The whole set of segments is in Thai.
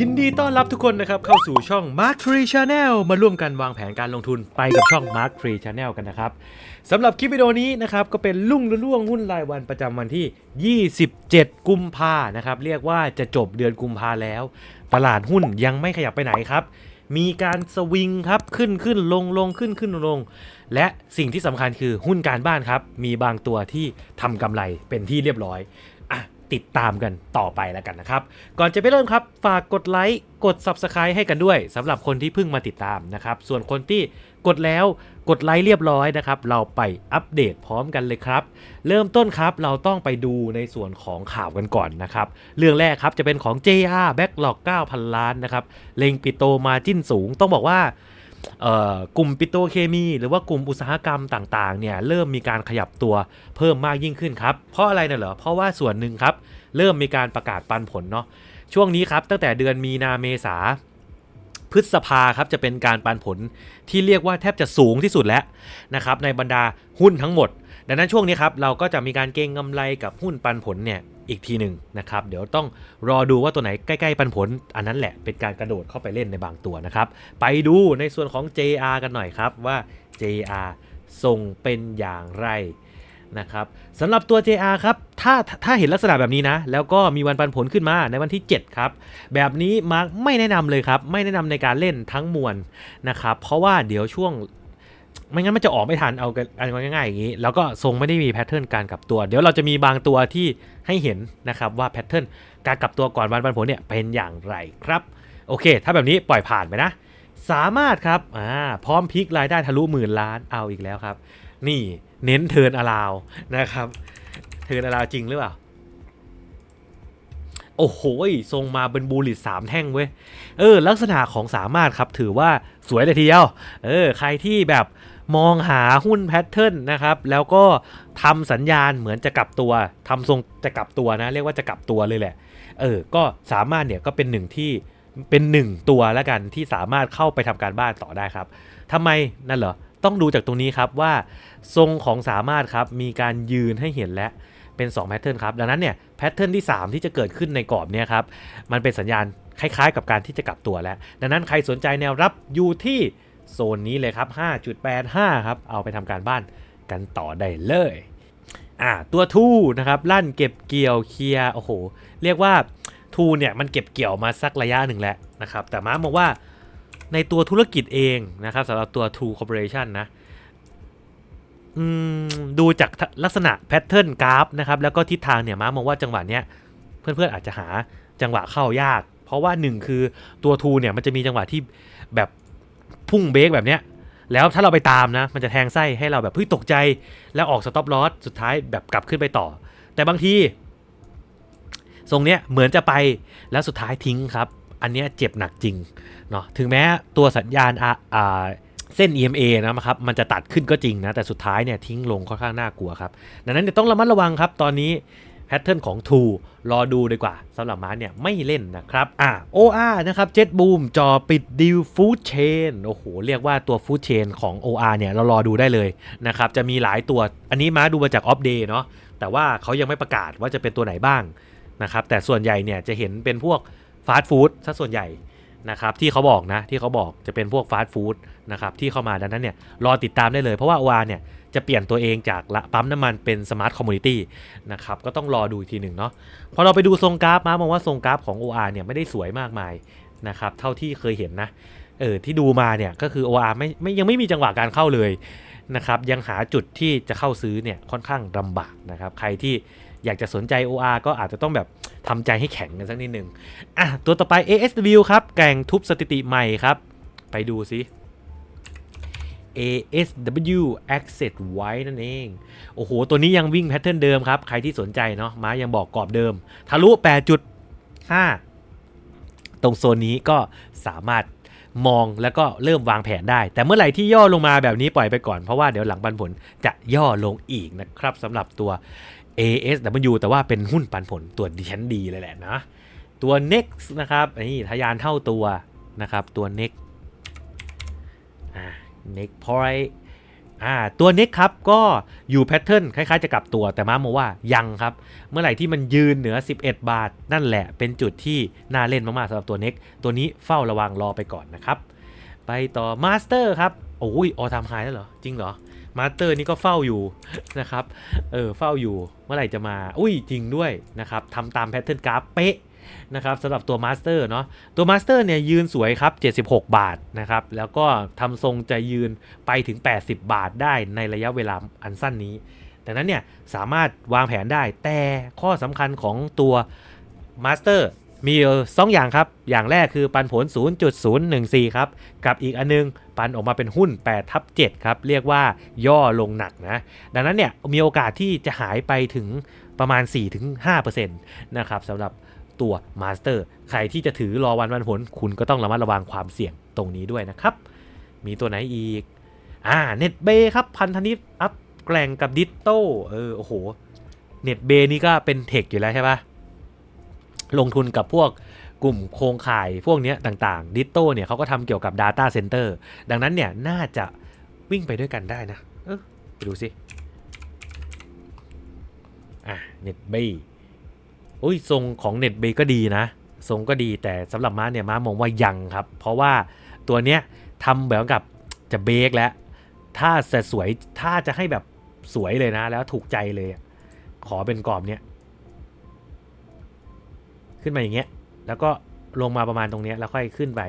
ยินดีต้อนรับทุกคนนะครับ เข้าสู่ช่อง Mark Tree Channel มาร่วมกันวางแผนการลงทุนไปกับช่อง Mark Tree Channel กันนะครับสำหรับคลิปวิดีโอนี้นะครับก็เป็นลุ่งระล่วงหุ้นรายวันประจำวันที่ 27 กุมภานะครับ เรียกว่าจะจบเดือนกุมภาแล้ว ตลาดหุ้นยังไม่ขยับไปไหนครับ มีการสวิงครับขึ้นขึ้นลงลงขึ้นขึ้นลง และสิ่งที่สำคัญคือหุ้นการบ้านครับ มีบางตัวที่ทำกำไรเป็นที่เรียบร้อย ติดตามกันต่อไปแล้วกันนะครับ ก่อนจะไปเริ่มครับ ฝากกดไลค์กด Subscribe ให้กันด้วยสำหรับคนที่เพิ่งมาติดตามนะครับ ส่วนคนที่กดแล้วกดไลค์เรียบร้อยนะครับ เราไปอัปเดตพร้อมกันเลยครับ เริ่มต้นครับเราต้องไปดูในส่วนของข่าวกันก่อนนะครับ เรื่องแรกครับจะเป็นของ JR Backlog 9,000 ล้านนะครับเลงปิโตมาจิ้นสูงต้องบอกว่า กลุ่มปิโตเคมี หรือว่ากลุ่มอุตสาหกรรมต่างๆเนี่ยเริ่มมีการขยับตัวเพิ่มมากยิ่งขึ้นครับ เพราะอะไรเนี่ยเหรอเพราะว่าส่วนหนึ่งครับ เริ่มมีการประกาศปันผลเนาะช่วงนี้ครับตั้งแต่เดือนมีนาเมษา พฤษภาครับจะเป็นการปันผลที่เรียกว่าแทบจะสูงที่สุดแล้วนะครับในบรรดาหุ้นทั้งหมด ดังนั้นช่วงนี้ครับเราก็จะมีการเก็งกำไรกับหุ้นปันผลเนี่ยอีกทีหนึ่งนะครับเดี๋ยวต้องรอดูว่าตัวไหนใกล้ๆปันผล อันนั้นแหละเป็นการกระโดดเข้าไปเล่นในบางตัวนะครับ ไปดูในส่วนของ JR กันหน่อยครับว่า JR ส่งเป็นอย่างไร นะครับสำหรับตัว JR ครับถ้าถ้าเห็นลักษณะแบบนี้นะ แล้วก็มีวันปันผลขึ้นมาในวันที่ 7 ครับ แบบนี้มาร์คไม่แนะนำเลยครับ ไม่แนะนำในการเล่นทั้งมวลนะครับ เพราะว่าเดี๋ยวช่วงไม่งั้นมันจะออกไม่ทันเอากันง่ายๆอย่างนี้ แล้วก็ทรงไม่ได้มีแพทเทิร์นการกลับตัว เดี๋ยวเราจะมีบางตัวที่ให้เห็นนะครับว่าแพทเทิร์นการกลับตัวก่อนวันปันผลเนี่ยเป็นอย่างไรครับโอเค ถ้าแบบนี้ปล่อยผ่านไปนะ สามารถครับอ่าพร้อมพลิกรายได้ทะลุหมื่นล้านเอาอีกแล้วครับ นี่ เน้นเทิร์นอลาวนะครับ เทิร์นอลาวจริงหรือเปล่า โอ้โหทรงมาเป็นบูลลิตสามแท่งเว้ย เออ ลักษณะของสามารถครับถือว่าสวยเลยทีเดียว เออ ใครที่แบบมองหาหุ้นแพทเทิร์นนะครับ แล้วก็ทำสัญญาณเหมือนจะกลับตัวทำทรงจะกลับตัวนะ เรียกว่าจะกลับตัวเลยแหละ เออ ก็สามารถเนี่ยก็เป็นหนึ่งที่เป็นหนึ่งตัวแล้วกันที่สามารถเข้าไปทำการบ้านต่อได้ครับทำไมนั่นเหรอ ต้องดูจากตรงนี้ครับว่าทรงของสามารถครับมีการยืนให้เห็นแล้วเป็น2แพทเทิร์นครับดังนั้นเนี่ยแพทเทิร์นที่ 3 ที่จะเกิดขึ้นในกรอบเนี่ยครับมันเป็นสัญญาณคล้ายๆ กับการที่จะกลับตัวแล้ว ดังนั้นใครสนใจแนวรับอยู่ที่โซนนี้เลยครับ 5.85 ครับ เอาไปทำการบ้านกันต่อได้เลย อ่า ตัวทูนะครับ ลั่นเก็บเกี่ยวเคลียโอ้โห เรียกว่าทูเนี่ยมันเก็บเกี่ยวมาสักระยะหนึ่งแล้วนะครับ แต่มาร์คมองว่า ในตัวธุรกิจเองนะครับสำหรับตัว True Corporation นะดูจากลักษณะแพทเทิร์นกราฟนะครับแล้วก็ทิศทางเนี่ยม้ามองว่าจังหวะเนี้ยเพื่อนๆอาจจะหาจังหวะเข้ายาก เพราะว่าหนึ่งคือตัวทูเนี่ยมันจะมีจังหวะที่แบบพุ่งเบรกแบบเนี้ยแล้วถ้าเราไปตามนะ มันจะแทงไส้ให้เราแบบเฮ้ยตกใจ แล้วออกสต็อปลอสสุดท้ายแบบกลับขึ้นไปต่อ แต่บางทีทรงเนี้ยเหมือนจะไปแล้วสุดท้ายทิ้งครับ อันเนี้ยเจ็บหนักจริงเนาะถึงแม้ตัวสัญญาณอะอ่าเส้น EMA นะครับมันจะตัดขึ้นก็จริงนะ แต่สุดท้ายเนี่ยทิ้งลงค่อนข้างน่ากลัวครับ ดังนั้นเดี๋ยวต้องระมัดระวังครับ ตอนนี้แพทเทิร์นของ True รอดูดีกว่าสำหรับมาร์เนี่ยไม่เล่นนะครับอ่า OR นะครับ Jet Boom จอปิดดิวฟู้ดเชนโอ้โห เรียกว่าตัวฟู้ดเชนของ OR เนี่ยเรารอดูได้เลยนะครับ จะมีหลายตัว อันนี้มาดูมาจากออฟเดย์เนาะแต่ว่าเขายังไม่ประกาศว่าจะเป็นตัวไหนบ้างนะครับแต่ส่วนใหญ่เนี่ยจะเห็นเป็นพวก ฟาสต์ฟู้ดซะส่วนใหญ่นะครับที่เขาบอกนะที่เขาบอกจะเป็นพวกฟาสต์ฟู้ดนะครับที่เข้ามาดังนั้นเนี่ยรอติดตามได้เลยเพราะว่า OR เนี่ยจะเปลี่ยนตัวเองจากละปั๊มน้ำมันเป็นสมาร์ทคอมมูนิตี้นะครับก็ต้องรอดูอีกทีหนึ่งเนาะพอเราไปดูทรงกราฟมามองว่าทรงกราฟของ OR เนี่ยไม่ได้สวยมากมายนะครับเท่าที่เคยเห็นนะเออที่ดูมาเนี่ยก็คือ OR ไม่ไม่ยังไม่มีจังหวะการเข้าเลยนะครับยังหาจุดที่จะเข้าซื้อเนี่ยค่อนข้างลำบากนะครับใครที่ อยากจะสนใจ OR ก็อาจจะต้องแบบทำใจให้แข็งกันสักนิดหนึ่งอะตัวต่อไป ASW ครับแก่งทุบสถิติใหม่ครับ ไปดูสิ ASW Access ไว้นั่นเอง โอ้โห ตัวนี้ยังวิ่งแพทเทิร์นเดิมครับ ใครที่สนใจเนาะมายังบอกกรอบเดิม ทะลุ 8.5 ตรงโซนนี้ก็สามารถมองแล้วก็เริ่มวางแผนได้ แต่เมื่อไหร่ที่ย่อลงมาแบบนี้ปล่อยไปก่อน เพราะว่าเดี๋ยวหลังปันผลจะย่อลงอีกนะครับสำหรับตัว ASW แต่ว่าเป็นหุ้นปันผลตัวดิฉันดีเลยแหละนะตัว next นะครับนี่ทะยานเท่าตัวนะครับตัว next อ่า next point อ่าตัวเน็กครับก็อยู่แพทเทิร์นคล้ายๆจะกลับตัวแต่มาโมว่ายังครับ เมื่อไหร่ที่มันยืนเหนือ 11 บาท นั่นแหละเป็นจุดที่น่าเล่นมากๆสำหรับตัวเน็กตัวนี้เฝ้าระวังรอไปก่อนนะครับ ไปต่อมาสเตอร์ครับโอ้ยออทามไฮแล้วเหรอ จริงเหรอ มาสเตอร์นี่ก็เฝ้าอยู่นะครับ เออเฝ้าอยู่เมื่อไหร่จะมา อุ้ยจริงด้วยนะครับทำตามแพทเทิร์นกราฟเป๊ะนะครับสำหรับตัวมาสเตอร์เนาะตัวมาสเตอร์เนี่ยยืนสวยครับ 76 บาทนะครับแล้วก็ทำทรงจะยืนไปถึง 80 บาทได้ในระยะเวลาอันสั้นนี้ดังนั้นเนี่ยสามารถวางแผนได้แต่ข้อสำคัญของตัวมาสเตอร์ มีสองอย่างครับ อย่างแรกคือปันผล 0.014 ครับ กับอีกอันนึง ปันออกมาเป็นหุ้น8ทับ7ครับ เรียกว่าย่อลงหนักนะ ดังนั้นเนี่ยมีโอกาสที่จะหายไปถึงประมาณ 4-5%นะครับสำหรับตัวมาสเตอร์ใครที่จะถือรอวันวันผล คุณก็ต้องระมัดระวังความเสี่ยงตรงนี้ด้วยนะครับ มีตัวไหนอีก อ่าเน็ตเบครับพันธนิตอัพแกล่งกับดิตโต้เออโอ้โหเน็ตเบนี่ก็เป็นเทคอยู่แล้วใช่ปะ ลงทุนกับพวกกลุ่มโครงข่ายพวกนี้ต่างๆดิตโต้เนี่ยเขาก็ทำเกี่ยวกับ Data Center ดังนั้นเนี่ยน่าจะวิ่งไปด้วยกันได้นะเออไปดูสิอะเน็ตเบย์อุ้ยทรงของเน็ตเบย์ก็ดีนะ ทรงก็ดีแต่สำหรับม้าเนี่ยม้ามองว่ายังครับ เพราะว่าตัวเนี้ยทำแบบกับจะเบรกแล้ว ถ้าจะสวยถ้าจะให้แบบสวยเลยนะ แล้วถูกใจเลย ขอเป็นกรอบเนี้ย ขึ้นมาอย่างเงี้ย แล้วก็ลงมาประมาณตรงเนี้ยแล้วค่อยขึ้นไป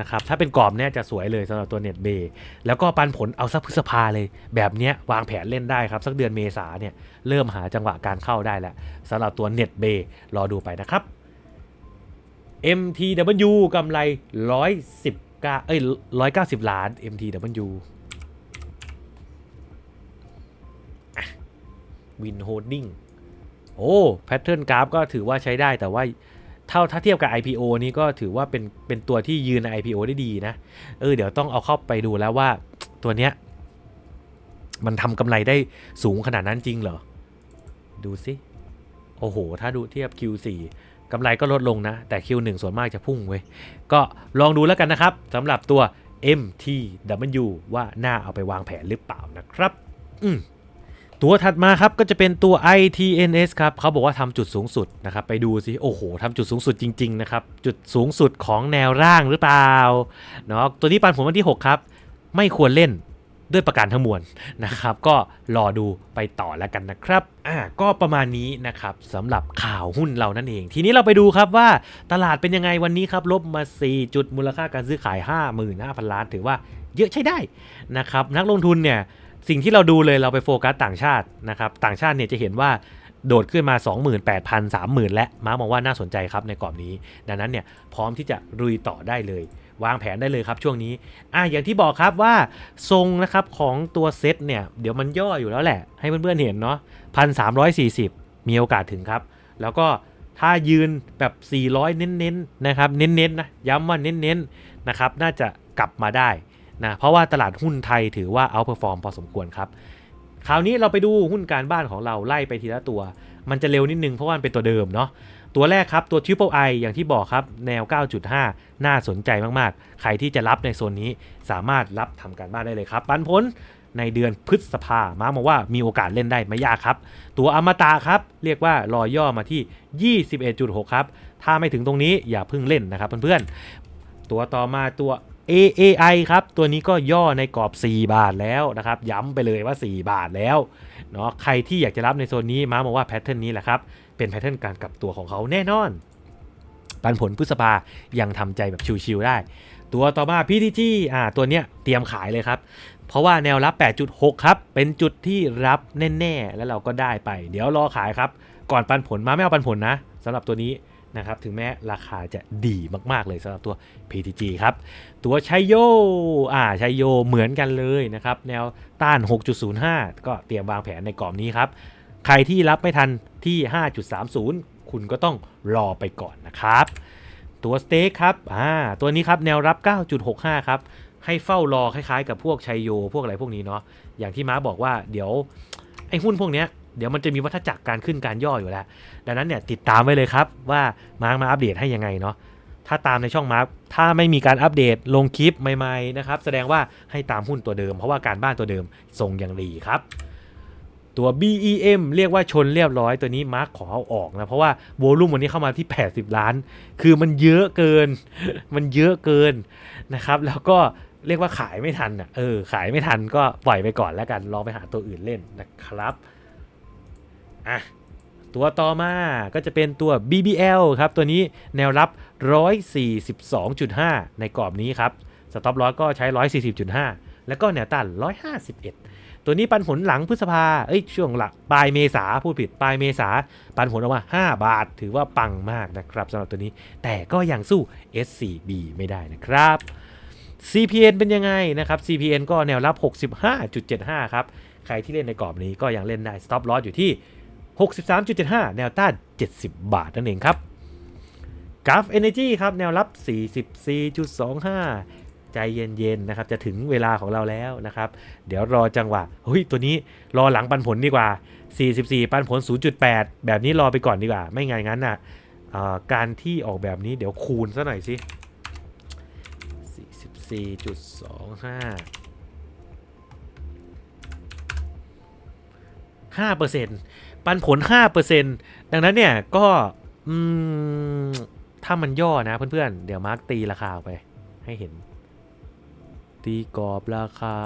นะครับ ถ้าเป็นกรอบเนี้ยจะสวยเลยสำหรับตัวเน็ตเบย์แล้วก็ปันผลเอาสักพฤษภาเลย แบบเนี้ยวางแผนเล่นได้ครับ สักเดือนเมษาเนี่ยเริ่มหาจังหวะการเข้าได้แล้วสำหรับตัวเน็ตเบย์รอดูไปนะครับ MTW กำไร 119 เอ้ย 190 ล้าน MTW วินโฮดดิ้ง โอ้แพทเทิร์นกราฟก็ถือว่าใช้ได้แต่ว่าเท่าถ้าเทียบกับ IPO นี่ก็ถือว่าเป็นเป็นตัวที่ยืนใน IPO ได้ดีนะ เออเดี๋ยวต้องเอาเข้าไปดูแล้วว่าตัวเนี้ยมันทำกำไรได้สูงขนาดนั้นจริงเหรอ ดูสิโอ้โห ถ้าดูเทียบ Q4 กำไรก็ลดลงนะ แต่ Q1 ส่วนมากจะพุ่งเว้ย ก็ลองดูแล้วกันนะครับสำหรับตัว MTW ว่าน่าเอาไปวางแผนหรือเปล่านะครับ อืม ตัวถัดมาครับก็จะเป็นตัว ITNS ครับเขาบอกว่าทำจุดสูงสุดนะครับไปดูสิโอ้โหทำจุดสูงสุดจริงๆนะครับจุดสูงสุดของแนวร่างหรือเปล่าเนาะตัวนี้ปันผลวันที่ 6 ครับ ไม่ควรเล่นด้วยประการทั้งมวลนะครับ ก็รอดูไปต่อแล้วกันนะครับอ่าก็ประมาณนี้นะครับสำหรับข่าวหุ้นเรานั่นเอง ทีนี้เราไปดูครับว่าตลาดเป็นยังไงวันนี้ครับลบมา 4 จุดมูลค่าการซื้อขาย 55,000 ล้านถือว่าเยอะใช้ได้นะครับนักลงทุนเนี่ย สิ่งที่เราดูเลยเราไปโฟกัสต่างชาตินะครับต่างชาติเนี่ยจะเห็นว่าโดดขึ้นมา 28,000 30,000 และม้ามองว่าน่าสนใจครับในกรอบนี้ ดังนั้นเนี่ยพร้อมที่จะรุยต่อได้เลย วางแผนได้เลยครับช่วงนี้อะอย่างที่บอกครับว่าทรงนะครับของตัวเซตเนี่ยเดี๋ยวมันย่ออยู่แล้วแหละ ให้เพื่อนๆเห็นเนาะ1,340 มีโอกาสถึงครับ แล้วก็ถ้ายืนแบบ 400 เน้นๆนะครับเน้นๆนะย้ำว่าเน้นๆนะครับน่าจะกลับมาได้ นะเพราะว่าตลาดหุ้นไทยถือว่าเอาเปอร์ฟอร์มพอสมควรครับคราวนี้เราไปดูหุ้นการบ้านของเราไล่ไปทีละตัว มันจะเร็วนิดนึงเพราะว่ามันเป็นตัวเดิมเนาะตัวแรกครับตัว Triple I อย่างที่บอกครับแนว 9.5 น่าสนใจมากๆ ใครที่จะรับในโซนนี้สามารถรับทำการบ้านได้เลยครับปันผลในเดือนพฤษภามาบอกว่ามีโอกาสเล่นได้ไม่ยากครับ ตัวอมตะครับ เรียกว่ารอย่อมาที่ 21.6 ครับ ถ้าไม่ถึงตรงนี้อย่าเพิ่งเล่นนะครับเพื่อนๆ ตัวต่อมาตัว AAI ครับ ตัวนี้ก็ย่อในกรอบ 4 บาทแล้วนะครับ ย้ำไปเลยว่า 4 บาทแล้วเนาะใครที่อยากจะรับในโซนนี้มาบอกว่าแพทเทิร์นนี้แหละครับ เป็นแพทเทิร์นการกลับตัวของเขาแน่นอน ปันผลพฤษภายังทำใจแบบชิวๆได้ ตัวต่อมา PTG อ่าตัวเนี้ยเตรียมขายเลยครับ เพราะว่าแนวรับ 8.6 ครับ เป็นจุดที่รับแน่ๆ แล้วเราก็ได้ไป เดี๋ยวรอขายครับ ก่อนปันผลมาไม่เอาปันผลนะสำหรับตัวนี้ นะครับถึงแม้ราคาจะดีมากๆเลยสำหรับตัว PTG ครับ ตัวชัยโยอ่าชัยโยเหมือนกันเลยนะครับ แนวต้าน 6.05 ก็เตรียมวางแผนในกรอบนี้ครับ ใครที่รับไม่ทันที่ 5.30 คุณก็ต้องรอไปก่อนนะครับ ตัวสเต็กครับอ่าตัวนี้ครับแนวรับ 9.65 ครับ ให้เฝ้ารอคล้ายๆ กับพวกชัยโย พวกอะไรพวกนี้เนาะอย่างที่ม้าบอกว่าเดี๋ยวไอ้หุ้นพวกเนี้ย เดี๋ยวมันจะมีวัฏจักรการขึ้นการย่ออยู่แล้ว ดังนั้นเนี่ยติดตามไว้เลยครับว่ามาร์กมาอัปเดตให้ยังไงเนาะถ้าตามในช่องมาร์คถ้าไม่มีการอัปเดตลงคลิปใหม่ๆนะครับแสดงว่าให้ตามหุ้นตัวเดิม เพราะว่าการบ้านตัวเดิมทรงอย่างดีครับตัว BEM เรียกว่าชนเรียบร้อยตัวนี้มาร์คขอเอาออกนะ เพราะว่าโวลุ่มวันนี้เข้ามาที่ 80 ล้าน คือมันเยอะเกิน มันเยอะเกินนะครับ แล้วก็เรียกว่าขายไม่ทันอะเออขายไม่ทันก็ปล่อยไปก่อนแล้วกันลองไปหาตัวอื่นเล่นนะครับ อะตัวต่อมาก็จะเป็นตัว BBL ครับ ตัวนี้แนวรับ 142.5 ในกรอบนี้ครับ สต็อปลอสก็ใช้ 140.5 แล้วก็แนวต้าน 151 ตัวนี้ปันผลหลังพฤษภา เอ้ย ช่วงหลักปลายเมษาพูดผิด ปลายเมษา ปันผลออกมา 5 บาท ถือว่าปังมากนะครับสำหรับตัวนี้ แต่ก็ยังสู้ SCB ไม่ได้นะครับ CPN เป็นยังไงนะครับ CPN ก็แนวรับ 65.75 ครับ ใครที่เล่นในกรอบนี้ก็ยังเล่นได้ stop loss อยู่ที่ 63.75 แนวต้าน 70 บาทนั่นเองครับกราฟ Energy ครับแนวรับ 44.25 ใจเย็นๆนะครับจะถึงเวลาของเราแล้วนะครับ เดี๋ยวรอจังหวะเฮ้ยตัวนี้รอหลังปันผลดีกว่า 44 ปันผล 0.8 แบบนี้รอไปก่อนดีกว่า ไม่งั้นงั้นน่ะเอ่อการที่ออกแบบนี้เดี๋ยวคูณซะหน่อยสิ 44.25 5% ปันผล 5%ดังนั้นเนี่ยก็ถ้ามันย่อนะเพื่อนๆ เดี๋ยวมาร์กตีราคาไปให้เห็น ตีกรอบราคา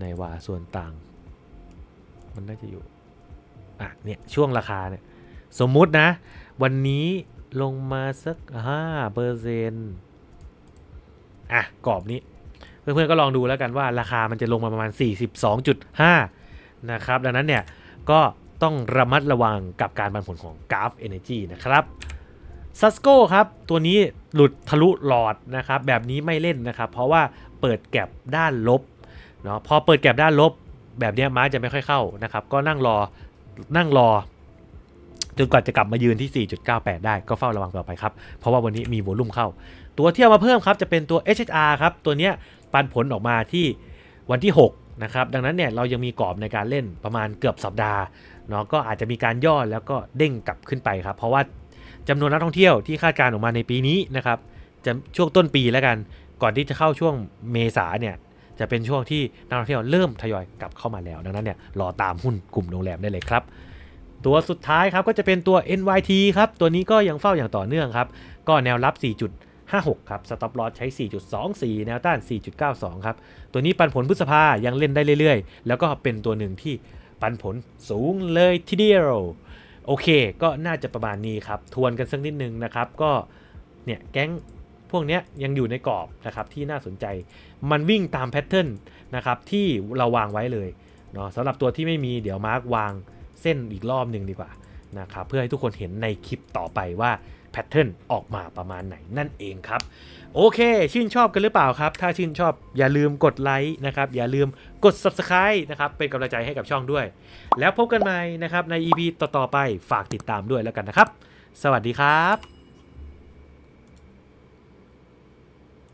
ในว่าส่วนต่าง มันน่าจะอยู่ อะเนี่ยช่วงราคาเนี่ยสมมุตินะ วันนี้ลงมาสัก5เปอร์เซ็นต์อะกรอบนี้ เพื่อนๆก็ลองดูแล้วกันว่าราคามันจะลงมาประมาณ 42.5 นะครับ ดังนั้นเนี่ย ก็ต้องระมัดระวังกับการบันผลของกราฟ Energy นะครับซัสโกครับ ตัวนี้หลุดทะลุหลอดนะครับ แบบนี้ไม่เล่นนะครับ เพราะว่าเปิดแก็บด้านลบเนาะพอเปิดแก็บด้านลบ แบบนี้ม้าจะไม่ค่อยเข้านะครับ ก็นั่งรอนั่งรอ จนกว่าจะกลับมายืนที่ 4.98 ได้ก็เฝ้าระวังต่อไปครับ เพราะว่าวันนี้มีโวลุ่มเข้า ตัวที่เอามาเพิ่มครับจะเป็นตัว HHR ครับ ตัวเนี้ยปันผลออกมาที่วันที่ 6 นะครับดังนั้นเนี่ยเรายังมีกรอบในการเล่นประมาณเกือบสัปดาห์เนาะก็อาจจะมีการย่อแล้วก็เด้งกลับขึ้นไปครับ เพราะว่าจำนวนนักท่องเที่ยวที่คาดการณ์ออกมาในปีนี้นะครับจะช่วงต้นปีแล้วกัน ก่อนที่จะเข้าช่วงเมษาเนี่ยจะเป็นช่วงที่นักท่องเที่ยวเริ่มทยอยกลับเข้ามาแล้วดังนั้นเนี่ยรอตามหุ้นกลุ่มโรงแรมได้เลยครับ ตัวสุดท้ายครับก็จะเป็นตัว NYT ครับตัวนี้ก็ยังเฝ้าอย่างต่อเนื่องครับก็แนวรับ 4 จุด 56 ครับ stop loss ใช้ 4.24 แนวต้าน 4.92 ครับ ตัวนี้ปันผลพฤษภายังเล่นได้เรื่อยๆ แล้วก็เป็นตัวหนึ่งที่ปันผลสูงเลยทีเดียว โอเค ก็น่าจะประมาณนี้ครับ ทวนกันสักนิดนึงนะครับ ก็เนี่ยแก๊งพวกนี้ยังอยู่ในกรอบนะครับที่น่าสนใจ มันวิ่งตามแพทเทิร์นนะครับที่เราวางไว้เลยเนาะสำหรับตัวที่ไม่มีเดี๋ยวมาร์กวางเส้นอีกรอบหนึ่งดีกว่านะครับเพื่อให้ทุกคนเห็นในคลิปต่อไปว่า แพทเทิร์นออกมาประมาณไหนนั่นเองครับ โอเค ชื่นชอบกันหรือเปล่าครับ ถ้าชื่นชอบอย่าลืมกดไลค์นะครับ อย่าลืมกด Subscribe นะครับ เป็นกำลังใจให้กับช่องด้วย แล้วพบกันใหม่นะครับใน EP ต่อๆไปฝากติดตามด้วยแล้วกันนะครับ สวัสดีครับ